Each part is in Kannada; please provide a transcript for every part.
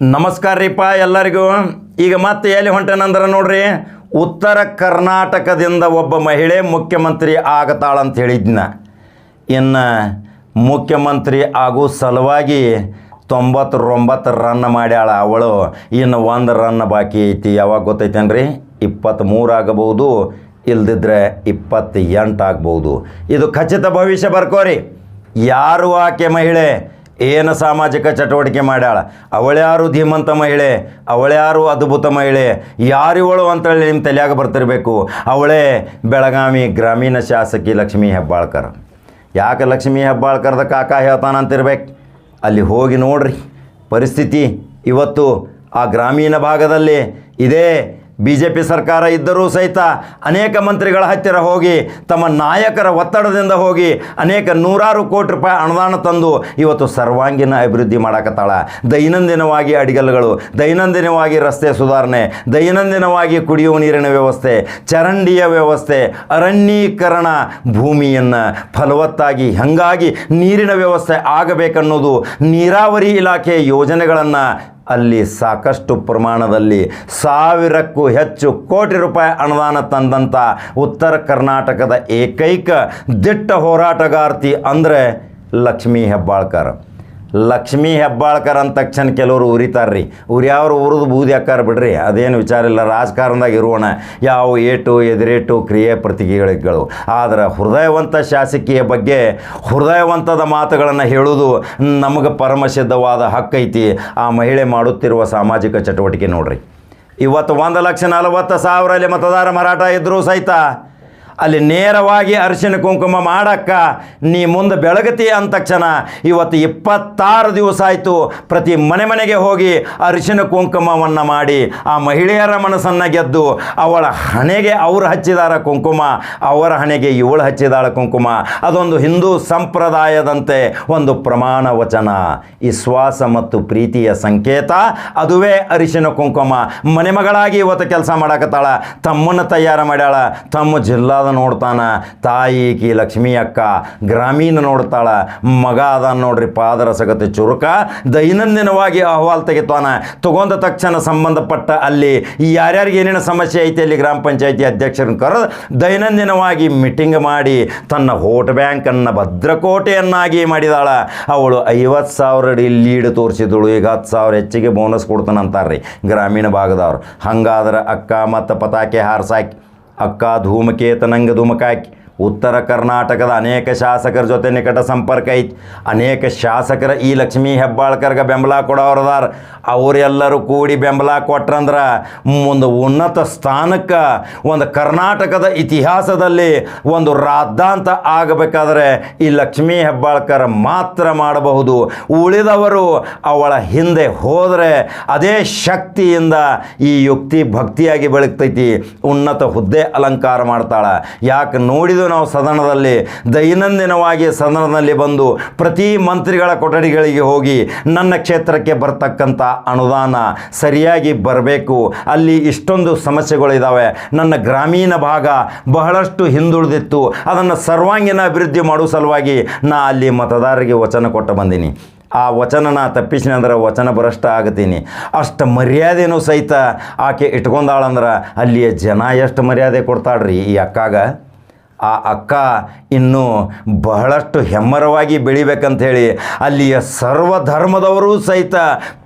ನಮಸ್ಕಾರ ರೀಪ ಎಲ್ಲರಿಗೂ. ಈಗ ಮತ್ತೆ ಎಲ್ಲಿ ಹೊಂಟೇನಂದ್ರೆ ನೋಡ್ರಿ, ಉತ್ತರ ಕರ್ನಾಟಕದಿಂದ ಒಬ್ಬ ಮಹಿಳೆ ಮುಖ್ಯಮಂತ್ರಿ ಆಗತಾಳಂತ ಹೇಳಿದ್ನ. ಇನ್ನು ಮುಖ್ಯಮಂತ್ರಿ ಆಗೋ ಸಲುವಾಗಿ ತೊಂಬತ್ತೊಂಬತ್ತು ರನ್ ಮಾಡ್ಯಾಳ ಅವಳು. ಇನ್ನು ಒಂದು ರನ್ ಬಾಕಿ ಐತಿ. ಯಾವಾಗ ಗೊತ್ತೈತೇನ್ರಿ? ಇಪ್ಪತ್ತ್ಮೂರು ಆಗಬಹುದು, ಇಲ್ದಿದ್ರೆ ಇಪ್ಪತ್ತೆಂಟು ಆಗ್ಬೋದು ಇದು ಖಚಿತ ಭವಿಷ್ಯ ಬರ್ಕೋರಿ. ಯಾರು ಆಕೆ ಮಹಿಳೆ? ಏನು ಸಾಮಾಜಿಕ ಚಟುವಟಿಕೆ ಮಾಡ್ಯಾಳ? ಅವಳ್ಯಾರು ಧೀಮಂತ ಮಹಿಳೆ? ಅವಳ್ಯಾರು ಅದ್ಭುತ ಮಹಿಳೆ? ಯಾರಿವಳು ಅಂತೇಳಿ ನಿಮ್ಮ ತಲೆಯಾಗ ಬರ್ತಿರಬೇಕು? ಅವಳೇ ಬೆಳಗಾವಿ ಗ್ರಾಮೀಣ ಶಾಸಕಿ ಲಕ್ಷ್ಮೀ ಹೆಬ್ಬಾಳ್ಕರ್. ಯಾಕೆ ಲಕ್ಷ್ಮೀ ಹೆಬ್ಬಾಳ್ಕರ್ದ ಕಾಕ ಹೇಳ್ತಾನಂತಿರ್ಬೇಕು? ಅಲ್ಲಿ ಹೋಗಿ ನೋಡ್ರಿ. ಪರಿಸ್ಥಿತಿ ಇವತ್ತು ಆ ಗ್ರಾಮೀಣ ಭಾಗದಲ್ಲಿ ಇದೇ ಬಿ ಜೆ ಪಿ ಸರ್ಕಾರ ಇದ್ದರೂ ಸಹಿತ ಅನೇಕ ಮಂತ್ರಿಗಳ ಹತ್ತಿರ ಹೋಗಿ ತಮ್ಮ ನಾಯಕರ ಒತ್ತಡದಿಂದ ಹೋಗಿ ಅನೇಕ ನೂರಾರು ಕೋಟಿ ರೂಪಾಯಿ ಅನುದಾನ ತಂದು ಇವತ್ತು ಸರ್ವಾಂಗೀಣ ಅಭಿವೃದ್ಧಿ ಮಾಡಾಕತ್ತಾಳ. ದೈನಂದಿನವಾಗಿ ಅಡಿಗಲ್ಗಳು ದೈನಂದಿನವಾಗಿ ರಸ್ತೆ ಸುಧಾರಣೆ, ದೈನಂದಿನವಾಗಿ ಕುಡಿಯುವ ನೀರಿನ ವ್ಯವಸ್ಥೆ, ಚರಂಡಿಯ ವ್ಯವಸ್ಥೆ, ಅರಣ್ಯೀಕರಣ ಭೂಮಿಯನ್ನು ಫಲವತ್ತಾಗಿ ಹಂಗಾಗಿ ನೀರಿನ ವ್ಯವಸ್ಥೆ ಆಗಬೇಕನ್ನೋದು ನೀರಾವರಿ ಇಲಾಖೆ ಯೋಜನೆಗಳನ್ನು ಅಲ್ಲಿ ಸಾಕಷ್ಟು ಪ್ರಮಾಣದಲ್ಲಿ ಸಾವಿರಕ್ಕೂ ಹೆಚ್ಚು ಕೋಟಿ ರೂಪಾಯಿ ಅನುದಾನ ತಂದಂಥ ಉತ್ತರ ಕರ್ನಾಟಕದ ಏಕೈಕ ದಿಟ್ಟ ಹೋರಾಟಗಾರ್ತಿ ಅಂದರೆ ಲಕ್ಷ್ಮೀ ಹೆಬ್ಬಾಳ್ಕರ್. ಲಕ್ಷ್ಮೀ ಹೆಬ್ಬಾಳ್ಕರ್ ಅಂದ ತಕ್ಷಣ ಕೆಲವರು ಉರಿತಾರ್ರಿ. ಉರಿಯವ್ರು ಉರಿದು ಬೂದಿ ಹಾಕಾರ ಬಿಡ್ರಿ, ಅದೇನು ವಿಚಾರ ಇಲ್ಲ, ರಾಜಕಾರಣದಾಗ ಇರೋಣ. ಯಾವ ಏಟು, ಎದುರೇಟು, ಕ್ರಿಯೆ ಪ್ರತಿಕ್ರಿಯೆಗಳು ಆದರೆ ಹೃದಯವಂತ ಶಾಸಕಿಯ ಬಗ್ಗೆ ಹೃದಯವಂತದ ಮಾತುಗಳನ್ನು ಹೇಳುವುದು ನಮಗೆ ಪರಮಸಿದ್ಧವಾದ ಹಕ್ಕೈತಿ ಆ ಮಹಿಳೆ ಮಾಡುತ್ತಿರುವ ಸಾಮಾಜಿಕ ಚಟುವಟಿಕೆ ನೋಡ್ರಿ. ಇವತ್ತು ಒಂದು ಲಕ್ಷ ನಲವತ್ತು ಸಾವಿರಲ್ಲಿ ಮತದಾರ ಮಾರಾಟ ಇದ್ದರೂ ಸಹಿತ ಅಲ್ಲಿ ನೇರವಾಗಿ ಅರಿಶಿನ ಕುಂಕುಮ ಮಾಡಕ್ಕ ನೀ ಮುಂದೆ ಬೆಳಗತಿ ಅಂದ ತಕ್ಷಣ ಇವತ್ತು ಇಪ್ಪತ್ತಾರು ದಿವಸ ಆಯಿತು ಪ್ರತಿ ಮನೆ ಮನೆಗೆ ಹೋಗಿ ಅರಿಶಿನ ಕುಂಕುಮವನ್ನು ಮಾಡಿ ಆ ಮಹಿಳೆಯರ ಮನಸ್ಸನ್ನು ಗೆದ್ದು ಅವಳ ಹಣೆಗೆ ಅವರು ಹಚ್ಚಿದಾರ ಕುಂಕುಮ, ಅವರ ಹಣೆಗೆ ಇವಳು ಹಚ್ಚಿದಾಳ ಕುಂಕುಮ. ಅದೊಂದು ಹಿಂದೂ ಸಂಪ್ರದಾಯದಂತೆ ಒಂದು ಪ್ರಮಾಣ ವಚನ. ವಿಶ್ವಾಸ ಮತ್ತು ಪ್ರೀತಿಯ ಸಂಕೇತ, ಅದುವೇ ಅರಿಶಿನ ಕುಂಕುಮ. ಮನೆಮಗಳಾಗಿ ಇವತ್ತು ಕೆಲಸ ಮಾಡಕತ್ತಾಳ, ತಮ್ಮನ್ನು ತಯಾರು ಮಾಡ್ಯಾಳ, ತಮ್ಮ ಜಿಲ್ಲಾದ ನೋಡ್ತಾನ. ತಾಯಿ ಕಿ ಲಕ್ಷ್ಮೀ ಅಕ್ಕ, ಗ್ರಾಮೀಣ ನೋಡ್ತಾಳ. ಮಗ ಅದ ನೋಡ್ರಿ ಪಾದರ ಸಗತಿ ಚುರುಕ. ದೈನಂದಿನವಾಗಿ ಅಹವಾಲು ತೆಗಿತಾನ. ತಗೊಂಡ ತಕ್ಷಣ ಸಂಬಂಧಪಟ್ಟ ಅಲ್ಲಿ ಯಾರ್ಯಾರಿಗೆ ಏನೇನು ಸಮಸ್ಯೆ ಐತಿ ಅಲ್ಲಿ ಗ್ರಾಮ ಪಂಚಾಯತಿ ಅಧ್ಯಕ್ಷರನ್ನ ಕರೆದು ದೈನಂದಿನವಾಗಿ ಮೀಟಿಂಗ್ ಮಾಡಿ ತನ್ನ ವೋಟ್ ಬ್ಯಾಂಕನ್ನು ಭದ್ರಕೋಟೆಯನ್ನಾಗಿ ಮಾಡಿದಾಳ. ಅವಳು ಐವತ್ತು ಸಾವಿರ ಲೀಡ್ ತೋರಿಸಿದಳು. ಈಗ ಹತ್ತು ಸಾವಿರ ಹೆಚ್ಚಿಗೆ ಬೋನಸ್ ಕೊಡ್ತಾನಂತಾರ್ರಿ ಗ್ರಾಮೀಣ ಭಾಗದವ್ರು. ಹಂಗಾದ್ರೆ ಅಕ್ಕ ಮತ್ತು ಪತಾಕೆ ಹಾರ್ಸಾಕಿ अक्का धूमकेतनंग धूमकाकि ಉತ್ತರ ಕರ್ನಾಟಕದ ಅನೇಕ ಶಾಸಕರ ಜೊತೆ ನಿಕಟ ಸಂಪರ್ಕ ಐತಿ. ಅನೇಕ ಶಾಸಕರ ಈ ಲಕ್ಷ್ಮೀ ಹೆಬ್ಬಾಳ್ಕರ್ಗೆ ಬೆಂಬಲ ಕೊಡೋರದಾರ ಅವರೆಲ್ಲರೂ ಕೂಡಿ ಬೆಂಬಲ ಕೊಟ್ರಂದ್ರೆ ಒಂದು ಉನ್ನತ ಸ್ಥಾನಕ್ಕೆ ಒಂದು ಕರ್ನಾಟಕದ ಇತಿಹಾಸದಲ್ಲಿ ಒಂದು ರಾದ್ದಾಂತ ಆಗಬೇಕಾದ್ರೆ ಈ ಲಕ್ಷ್ಮೀ ಹೆಬ್ಬಾಳ್ಕರ್ ಮಾತ್ರ ಮಾಡಬಹುದು. ಉಳಿದವರು ಅವಳ ಹಿಂದೆ ಹೋದರೆ ಅದೇ ಶಕ್ತಿಯಿಂದ ಈ ಯುಕ್ತಿ ಭಕ್ತಿಯಾಗಿ ಬೆಳಗ್ತೈತಿ. ಉನ್ನತ ಹುದ್ದೆ ಅಲಂಕಾರ ಮಾಡ್ತಾಳೆ. ಯಾಕೆ ನೋಡಿದ ನಾವು ಸದನದಲ್ಲಿ ದೈನಂದಿನವಾಗಿ ಸದನದಲ್ಲಿ ಬಂದು ಪ್ರತಿ ಮಂತ್ರಿಗಳ ಕೊಠಡಿಗಳಿಗೆ ಹೋಗಿ ನನ್ನ ಕ್ಷೇತ್ರಕ್ಕೆ ಬರ್ತಕ್ಕಂಥ ಅನುದಾನ ಸರಿಯಾಗಿ ಬರಬೇಕು. ಅಲ್ಲಿ ಇಷ್ಟೊಂದು ಸಮಸ್ಯೆಗಳಿದ್ದಾವೆ ನನ್ನ ಗ್ರಾಮೀಣ ಭಾಗ ಬಹಳಷ್ಟು ಹಿಂದುಳಿದಿತ್ತು. ಅದನ್ನು ಸರ್ವಾಂಗೀಣ ಅಭಿವೃದ್ಧಿ ಮಾಡುವ ಸಲುವಾಗಿ ನಾ ಅಲ್ಲಿ ಮತದಾರರಿಗೆ ವಚನ ಕೊಟ್ಟು ಬಂದೀನಿ. ಆ ವಚನನ ತಪ್ಪಿಸಿನ ಅಂದ್ರೆ ವಚನ ಭ್ರಷ್ಟ ಆಗತೀನಿ. ಅಷ್ಟು ಮರ್ಯಾದೆನೂ ಸಹಿತ ಆಕೆ ಇಟ್ಕೊಂಡಾಳಂದ್ರೆ ಅಲ್ಲಿಯ ಜನ ಎಷ್ಟು ಮರ್ಯಾದೆ ಕೊಡ್ತಾಳ್ರಿ ಈ ಅಕ್ಕಾಗ? ಆ ಅಕ್ಕ ಇನ್ನೂ ಬಹಳಷ್ಟು ಹೆಮ್ಮರವಾಗಿ ಬೆಳಿಬೇಕಂತ ಹೇಳಿ ಅಲ್ಲಿಯ ಸರ್ವ ಧರ್ಮದವರೂ ಸಹಿತ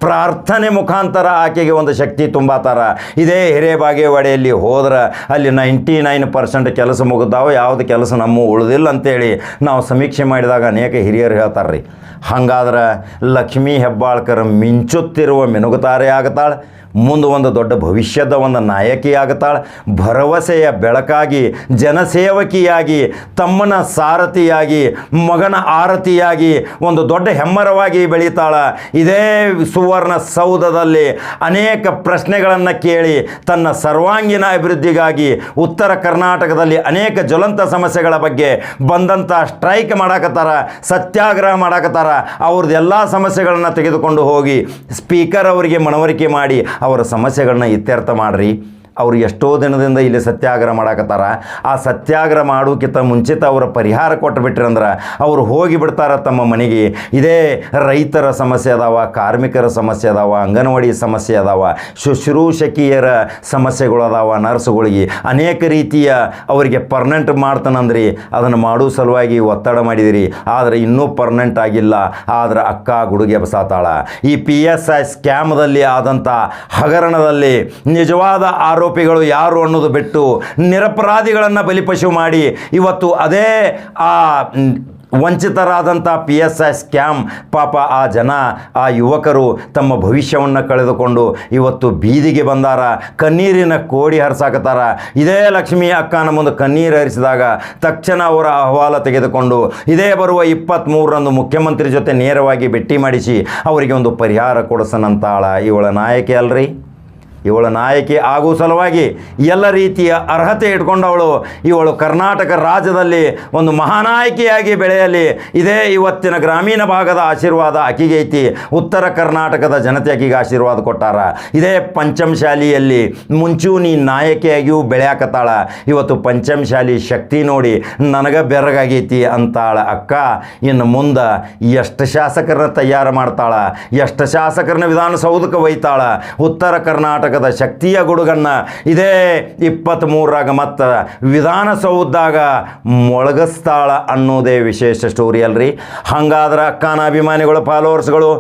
ಪ್ರಾರ್ಥನೆ ಮುಖಾಂತರ ಆಕೆಗೆ ಒಂದು ಶಕ್ತಿ ತುಂಬಾತಾರ. ಇದೇ ಹಿರೇಬಾಗೇವಾಡಿಯಲ್ಲಿ ಹೋದ್ರೆ ಅಲ್ಲಿ ನೈಂಟಿ ನೈನ್ ಪರ್ಸೆಂಟ್ ಕೆಲಸ ಮುಗಿದಾವ ಯಾವುದು ಕೆಲಸ ನಮ್ಮ ಉಳಿದಿಲ್ಲ ಅಂತೇಳಿ ನಾವು ಸಮೀಕ್ಷೆ ಮಾಡಿದಾಗ ಅನೇಕ ಹಿರಿಯರು ಹೇಳ್ತಾರೆ ರೀ ಹಂಗಾದ್ರೆ ಲಕ್ಷ್ಮೀ ಹೆಬ್ಬಾಳ್ಕರ್ ಮಿಂಚುತ್ತಿರುವ ಮಿನುಗುತಾರೆ ಆಗತಾಳೆ ಮುಂದೆ ಒಂದು ದೊಡ್ಡ ಭವಿಷ್ಯದ ಒಂದು ನಾಯಕಿ ಆಗ್ತಾಳೆ ಭರವಸೆಯ ಬೆಳಕಾಗಿ, ಜನಸೇವಕಿಯಾಗಿ, ತಮ್ಮನ ಸಾರಥಿಯಾಗಿ, ಮಗನ ಆರತಿಯಾಗಿ ಒಂದು ದೊಡ್ಡ ಹೆಮ್ಮರವಾಗಿ ಬೆಳೀತಾಳ. ಇದೇ ಸುವರ್ಣ ಸೌಧದಲ್ಲಿ ಅನೇಕ ಪ್ರಶ್ನೆಗಳನ್ನು ಕೇಳಿ ತನ್ನ ಸರ್ವಾಂಗೀಣ ಅಭಿವೃದ್ಧಿಗಾಗಿ ಉತ್ತರ ಕರ್ನಾಟಕದಲ್ಲಿ ಅನೇಕ ಜ್ವಲಂತ ಸಮಸ್ಯೆಗಳ ಬಗ್ಗೆ ಬಂದಂಥ ಸ್ಟ್ರೈಕ್ ಮಾಡಾಕತ್ತಾರ, ಸತ್ಯಾಗ್ರಹ ಮಾಡಾಕತ್ತಾರ. ಅವ್ರದ್ದು ಎಲ್ಲ ಸಮಸ್ಯೆಗಳನ್ನು ತೆಗೆದುಕೊಂಡು ಹೋಗಿ ಸ್ಪೀಕರ್ ಅವರಿಗೆ ಮನವರಿಕೆ ಮಾಡಿ ಅವರ ಸಮಸ್ಯೆಗಳನ್ನ ಇತ್ಯರ್ಥ ಮಾಡಿರಿ. ಅವ್ರು ಎಷ್ಟೋ ದಿನದಿಂದ ಇಲ್ಲಿ ಸತ್ಯಾಗ್ರಹ ಮಾಡಾಕತ್ತಾರ. ಆ ಸತ್ಯಾಗ್ರಹ ಮಾಡೋಕ್ಕಿಂತ ಮುಂಚಿತ ಅವರ ಪರಿಹಾರ ಕೊಟ್ಟು ಅವರು ಹೋಗಿ ಬಿಡ್ತಾರ ತಮ್ಮ ಮನೆಗೆ. ಇದೇ ರೈತರ ಸಮಸ್ಯೆ ಅದಾವ, ಕಾರ್ಮಿಕರ ಸಮಸ್ಯೆ ಅದಾವ, ಅಂಗನವಾಡಿ ಸಮಸ್ಯೆ ಅದಾವ, ಶುಶ್ರೂಷಕಿಯರ ಸಮಸ್ಯೆಗಳು ಅದಾವ, ನರ್ಸ್ಗಳಿಗೆ. ಅನೇಕ ರೀತಿಯ ಅವರಿಗೆ ಪರ್ಮನೆಂಟ್ ಮಾಡ್ತಾನಂದ್ರಿ. ಅದನ್ನು ಮಾಡೋ ಸಲುವಾಗಿ ಒತ್ತಡ ಮಾಡಿದಿರಿ. ಆದರೆ ಇನ್ನೂ ಪರ್ಮನೆಂಟ್ ಆಗಿಲ್ಲ. ಆದರೆ ಅಕ್ಕ ಗುಡುಗೆ ಬಸಾತಾಳ ಈ ಪಿ ಎಸ್ ಐ ಸ್ಕ್ಯಾಮ್ದಲ್ಲಿ ಆದಂಥ ಹಗರಣದಲ್ಲಿ ನಿಜವಾದ ಆರೋಪಿಗಳು ಯಾರು ಅನ್ನೋದು ಬಿಟ್ಟು ನಿರಪರಾಧಿಗಳನ್ನು ಬಲಿಪಶು ಮಾಡಿ ಇವತ್ತು ಅದೇ ಆ ವಂಚಿತರಾದಂಥ ಪಿ ಎಸ್ ಐ ಸ್ಕ್ಯಾಮ್ ಪಾಪ ಆ ಜನ, ಆ ಯುವಕರು ತಮ್ಮ ಭವಿಷ್ಯವನ್ನು ಕಳೆದುಕೊಂಡು ಇವತ್ತು ಬೀದಿಗೆ ಬಂದಾರ, ಕಣ್ಣೀರಿನ ಕೋಡಿ ಹರಿಸಾಕತ್ತಾರ. ಇದೇ ಲಕ್ಷ್ಮಿ ಅಕ್ಕನ ಮುಂದೆ ಕಣ್ಣೀರು ಹರಿಸಿದಾಗ ತಕ್ಷಣ ಅವರ ಅಹವಾಲ ತೆಗೆದುಕೊಂಡು ಇದೇ ಬರುವ ಇಪ್ಪತ್ತ್ಮೂರರಂದು ಮುಖ್ಯಮಂತ್ರಿ ಜೊತೆ ನೇರವಾಗಿ ಭೇಟಿ ಮಾಡಿಸಿ ಅವರಿಗೆ ಒಂದು ಪರಿಹಾರ ಕೊಡಿಸನಂತಾಳ. ಇವಳ ನಾಯಕಿ ಅಲ್ರಿ? ಇವಳ ನಾಯಕಿ ಆಗುವ ಸಲುವಾಗಿ ಎಲ್ಲ ರೀತಿಯ ಅರ್ಹತೆ ಇಟ್ಕೊಂಡವಳು. ಇವಳು ಕರ್ನಾಟಕ ರಾಜ್ಯದಲ್ಲಿ ಒಂದು ಮಹಾನಾಯಕಿಯಾಗಿ ಬೆಳೆಯಲಿ. ಇದೇ ಇವತ್ತಿನ ಗ್ರಾಮೀಣ ಭಾಗದ ಆಶೀರ್ವಾದ ಆಕಿಗೆ ಐತಿ. ಉತ್ತರ ಕರ್ನಾಟಕದ ಜನತೆ ಆಕಿಗೆ ಆಶೀರ್ವಾದ ಕೊಟ್ಟಾರ. ಇದೇ ಪಂಚಮಶಾಲಿಯಲ್ಲಿ ಮುಂಚೂಣಿ ನಾಯಕಿಯಾಗಿಯೂ ಬೆಳೆಯಾಕತ್ತಾಳ. ಇವತ್ತು ಪಂಚಮಶಾಲಿ ಶಕ್ತಿ ನೋಡಿ ನನಗೆ ಬೆರಗಾಗೈತಿ ಅಂತಾಳ ಅಕ್ಕ. ಇನ್ನು ಮುಂದೆ ಎಷ್ಟು ಶಾಸಕರನ್ನ ತಯಾರು ಮಾಡ್ತಾಳ? ಎಷ್ಟು ಶಾಸಕರನ್ನ ವಿಧಾನಸೌಧಕ್ಕೆ ಒಯ್ತಾಳ? ಉತ್ತರ ಕರ್ನಾಟಕದ ಶಕ್ತಿಯ ಗುಡುಗನ್ನ ಇದೇ ಇಪ್ಪತ್ತ್ಮೂರಾಗ ಮತ್ತು ವಿಧಾನಸೌಧದಾಗ ಮೊಳಗಿಸ್ತಾಳ ಅನ್ನೋದೇ ವಿಶೇಷ ಸ್ಟೋರಿ ಅಲ್ರಿ. ಹಂಗಾದ್ರೆ ಅಕ್ಕನ ಅಭಿಮಾನಿಗಳು ಫಾಲೋವರ್ಸ್ಗಳು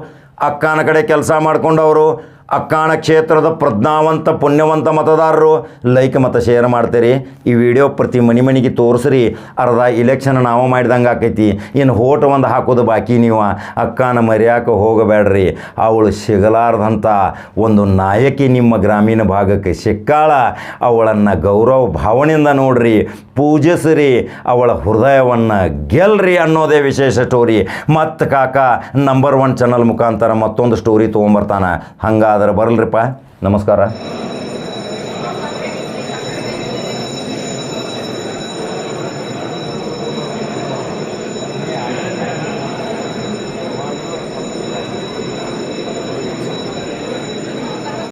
ಅಕ್ಕನ ಕಡೆ ಕೆಲಸ ಮಾಡ್ಕೊಂಡವರು ಅಕ್ಕಾಣ ಕ್ಷೇತ್ರದ ಪ್ರಜ್ಞಾವಂತ, ಪುಣ್ಯವಂತ ಮತದಾರರು ಲೈಕ್ ಮತ್ತು ಶೇರ್ ಮಾಡ್ತೀರಿ. ಈ ವಿಡಿಯೋ ಪ್ರತಿ ಮನೆ ಮನೆಗೆ ತೋರಿಸ್ರಿ. ಅರ್ಧ ಇಲೆಕ್ಷನ್ ನಾವು ಮಾಡಿದಂಗೆ ಆಕೈತಿ. ಏನು ಹೋಟ್ ಒಂದು ಹಾಕೋದು ಬಾಕಿ ನೀವು. ಅಕ್ಕನ ಮರ್ಯಾಕೆ ಹೋಗಬೇಡ್ರಿ. ಅವಳು ಸಿಗಲಾರ್ದಂಥ ಒಂದು ನಾಯಕಿ ನಿಮ್ಮ ಗ್ರಾಮೀಣ ಭಾಗಕ್ಕೆ ಸಿಕ್ಕಾಳ. ಅವಳನ್ನು ಗೌರವ ಭಾವನೆಯಿಂದ ನೋಡ್ರಿ. ಪೂಜಿಸ್ರಿ. ಅವಳ ಹೃದಯವನ್ನು ಗೆಲ್ರಿ ಅನ್ನೋದೇ ವಿಶೇಷ ಸ್ಟೋರಿ ಮತ್ತು ಕಾಕ ನಂಬರ್ ಒನ್ ಚಾನಲ್ ಮುಖಾಂತರ ಮತ್ತೊಂದು ಸ್ಟೋರಿ ತೊಗೊಂಬರ್ತಾನೆ. ಹಂಗಾದ್ರೆ ಬರಲ್ರಿಪ್ಪ. ನಮಸ್ಕಾರ.